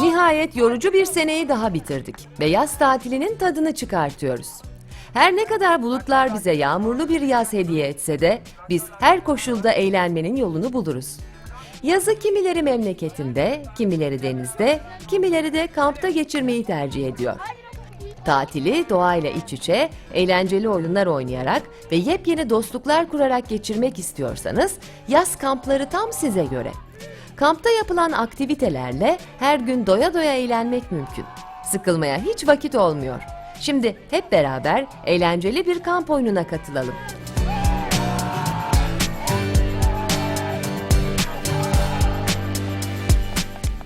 Nihayet yorucu bir seneyi daha bitirdik ve yaz tatilinin tadını çıkartıyoruz. Her ne kadar bulutlar bize yağmurlu bir yaz hediye etse de biz her koşulda eğlenmenin yolunu buluruz. Yazı kimileri memleketinde, kimileri denizde, kimileri de kampta geçirmeyi tercih ediyor. Tatili doğayla iç içe, eğlenceli oyunlar oynayarak ve yepyeni dostluklar kurarak geçirmek istiyorsanız yaz kampları tam size göre. Kampta yapılan aktivitelerle her gün doya doya eğlenmek mümkün. Sıkılmaya hiç vakit olmuyor. Şimdi hep beraber eğlenceli bir kamp oyununa katılalım.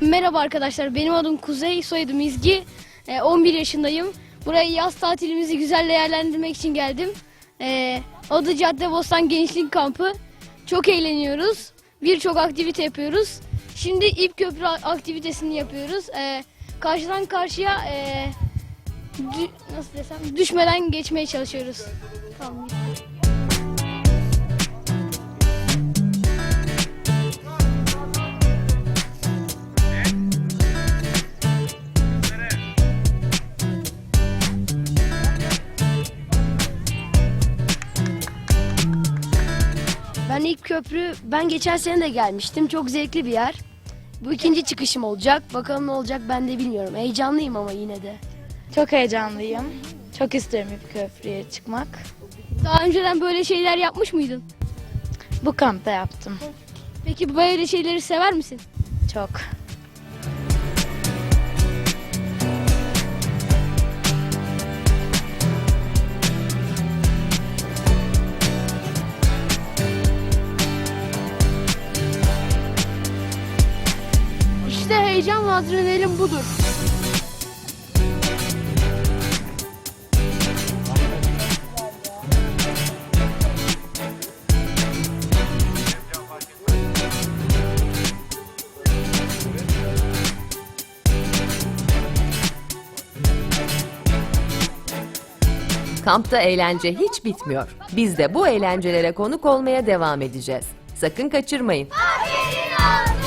Merhaba arkadaşlar, benim adım Kuzey, soyadım İzgi. Ee, 11 yaşındayım. Buraya yaz tatilimizi güzel değerlendirmek için geldim. Ee, adı Caddebostan Gençlik Kampı. Çok eğleniyoruz. Birçok aktivite yapıyoruz. Şimdi ip köprü aktivitesini yapıyoruz. Ee, karşıdan karşıya ee, dü- nasıl desem düşmeden geçmeye çalışıyoruz. Tamam. Ben ilk köprü, ben geçen sene de gelmiştim. Çok zevkli bir yer. Bu ikinci çıkışım olacak. Bakalım ne olacak ben de bilmiyorum. Heyecanlıyım ama yine de. Çok heyecanlıyım. Çok isterim ip köprüye çıkmak. Daha önceden böyle şeyler yapmış mıydın? Bu kampta yaptım. Peki böyle şeyleri sever misin? Çok. Heyecan ve adrenalin budur. Kampta eğlence hiç bitmiyor. Biz de bu eğlencelere konuk olmaya devam edeceğiz. Sakın kaçırmayın. Haberin olsun.